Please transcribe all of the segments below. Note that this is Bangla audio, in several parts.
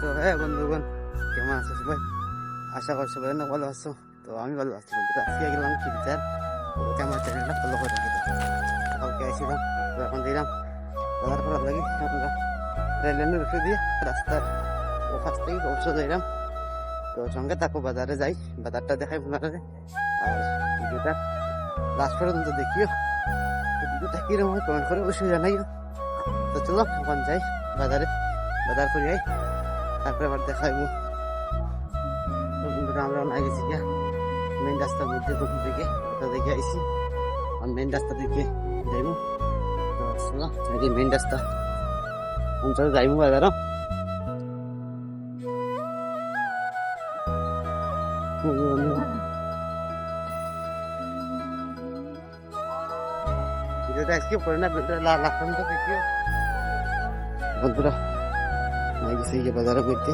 তো হ্যাঁ বন্ধুগণ কেমন আছো সবাই আশা করি সবাই অনেক ভালো আছো। তো আমি ভালো আছি বন্ধুরা আজকে গেলাম ফিল্টার ওকে আমার চ্যানেলটা ফলো করে রাখি কালকে আসছিলাম তো এখন দিলাম। বাজার করার লাগে আমরা রেল লাইনের উঠে দিয়ে রাস্তার ওখান থেকে পৌঁছে দিলাম তো সঙ্গে থাকো, বাজারে যাই। বাজারটা দেখাই আপনারা আর ভিডিওটা লাস্ট পর্যন্ত দেখিও। ভিডিওটা কীরকম কমেন্ট করে অবশ্যই জানাইও। তো চলো, এখন যাই বাজারে। বাজার করে যাই তারপরে আবার দেখাইবো। তো বন্ধুরা আমরা না গেছি গিয়া মেন রাস্তার মধ্যে কোথাও থেকে ওটা দেখে আইসি আর মেন রাস্তা দিকে যাইবো। তো চলো, আগে মেন রাস্তা। অঞ্চল যাইবো বাজারও ভিডিওটা আজকে পড়ে না, ভিডিওটা লা লাস্ট তো দেখিও বন্ধুরা না গেছি যে বাজারে করতে।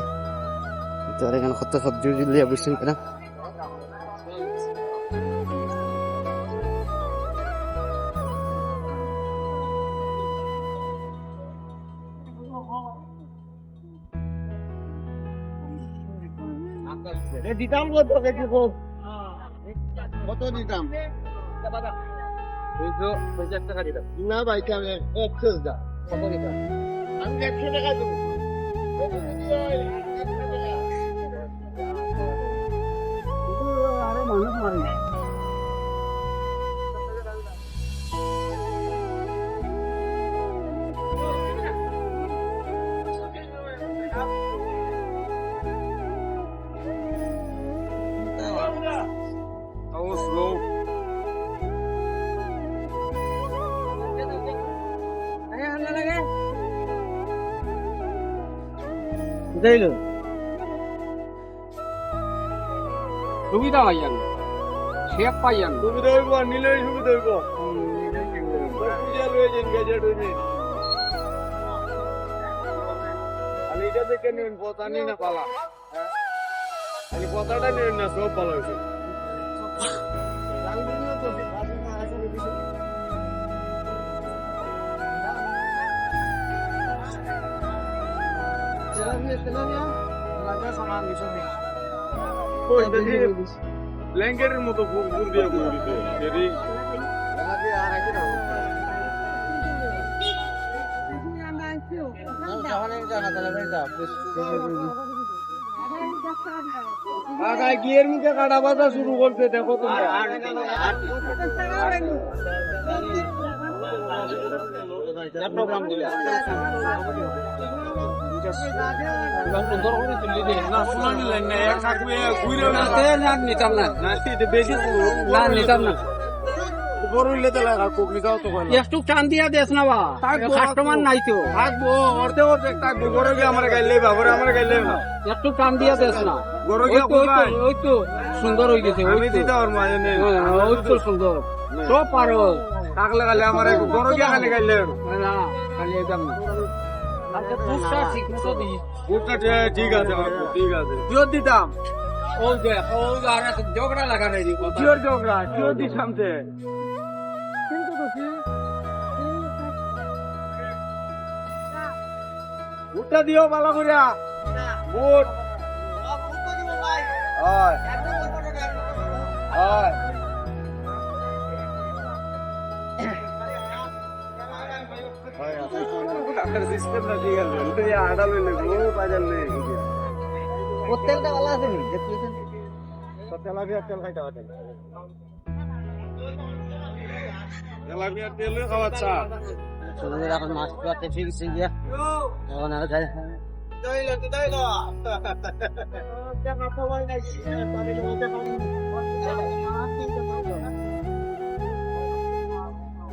তো আর এখানে কত সবজি লিয়ে বসছেন কেনা দিতাম কত কেজি কত দিতাম? না ভাই আমি একশো দাম কত দিতাম? আমি একশো টাকা দেবো। 안에 많은 사람이 যাইলো সুবিধা পাইয়ান শেপ পাইয়ান সুবিধা হইব নিলেই সুবিধা হইব বুঝিয়া লয়ে যান গেজেট হইনি খালি এটা হ্যাঁ? ভালো ব্ল্যাঙ্কেটের মতো ফুল দিয়ে দিতে গিয়ের মুখে কাটা বাজা শুরু করছে দেখো তোমরা নিতাম না না না না বা কাস্টমার নাই তো না টান দিয়া দেস না গরু গিয়ে তো সুন্দর গেছে আমি দিতে আর মাঝে হ্যাঁ, ওই তো সুন্দর সব পারো আমার গরু গিয়ে খালি গাইলে না খালি না বুটটা ঠিক আছে ঠিক আছে কিয় দিতাম ওই যে ওই আর ঝগড়া লাগা নাই রে কথা কিয়র ঝগড়া কিয় দিতাম তে বুটটা দিও ভালো করিয়া বুট হয় হয় সিস্টেম হোটেলটা ভালো আছে নি তেলাপিয়া তেল খাইতে হবে তেলাপিয়া তেল খাওয়াচ্ছা ছোটদের এখন মাছ পাতে ঠিক গিয়া এখন আর যাই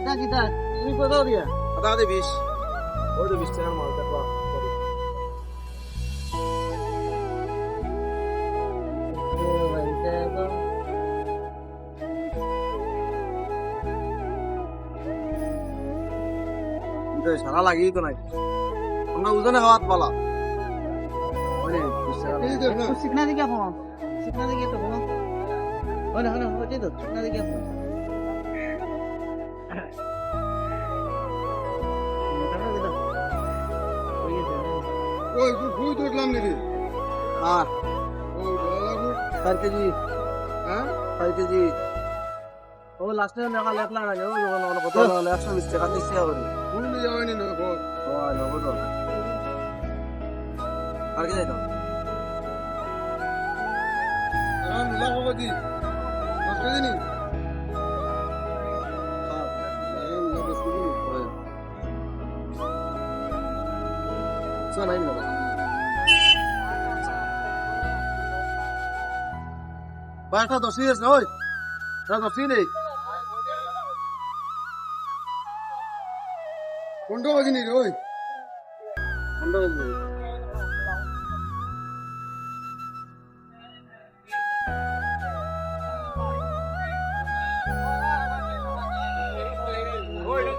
না কি তা তুমি কোথাও দিয়া আদা বিশ তো বিশ টাকার মাল দেখো সারা লাগিয়ে তো নাই আমরা উজনে খাওয়াত পালা। সিকনা দিকে ফোন সিকনা দিকে তো ফোন ওই না ওই না ওই তো সিকনা দিকে ফোন ওই তুই তুললাম নাকি হ্যাঁ ও চার কেজি হ্যাঁ চার কেজি ও লাস্টে নেওয়া লেখলা না ও যখন কত একশো বিশ টাকা দিচ্ছি আবার ভুই নিয়ে যাওয়ানি না বল ও নগদ আর কি যাইতো এখন লাগাবো দি মাস্টার বাবা বারটা দশ দিয়েছ না ওই। দশ নেই। কোনটা বাজিনি রে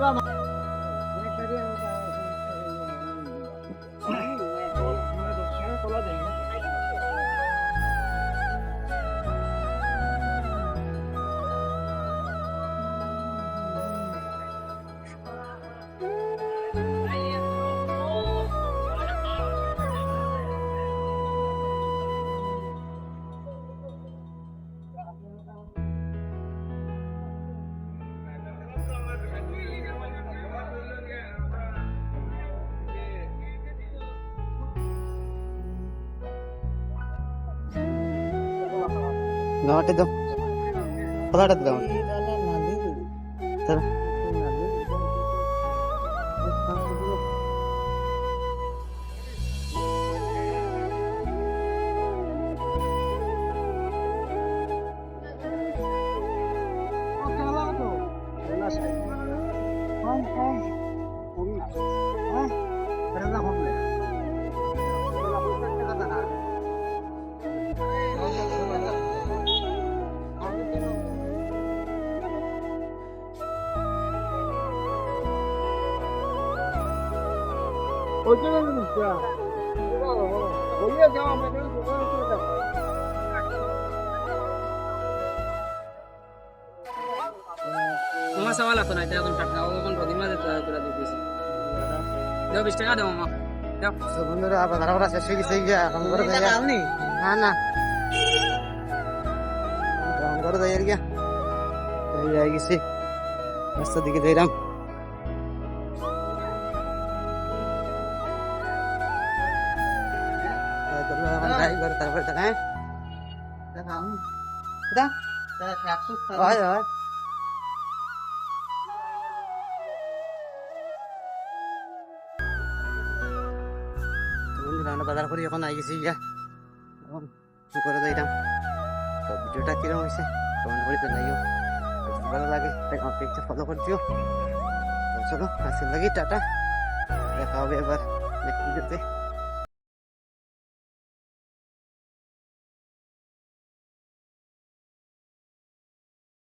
না না না না গামাটে দাও খোলাটা দাও চলো মামা সওয়াল আছে না? এটা এখন টাকা এখন প্রতি মাসে করে দিতেছি দাও বিশ টাকা মামা। দাও। তো বন্ধুরা আবার ধারা শেষ হয়ে গেছে গিয়া এখন করে যাই না? না এখন করে যাই গিয়া। যাই গেছি। রাস্তার দিকে যাইলাম হয় হয় বন্ধুরা আমরা বাজার করি এখন আই গেছি গিয়া এখন করে যাইলাম তো ভিডিওটা কীরকম হয়েছে কমেন্ট করে জানাইও ভালো লাগে তাহলে আমার পেজটা ফলো করে দিও তো চলো আজকের লাগি টাটা দেখা হবে এবার নেক্সট ভিডিওতে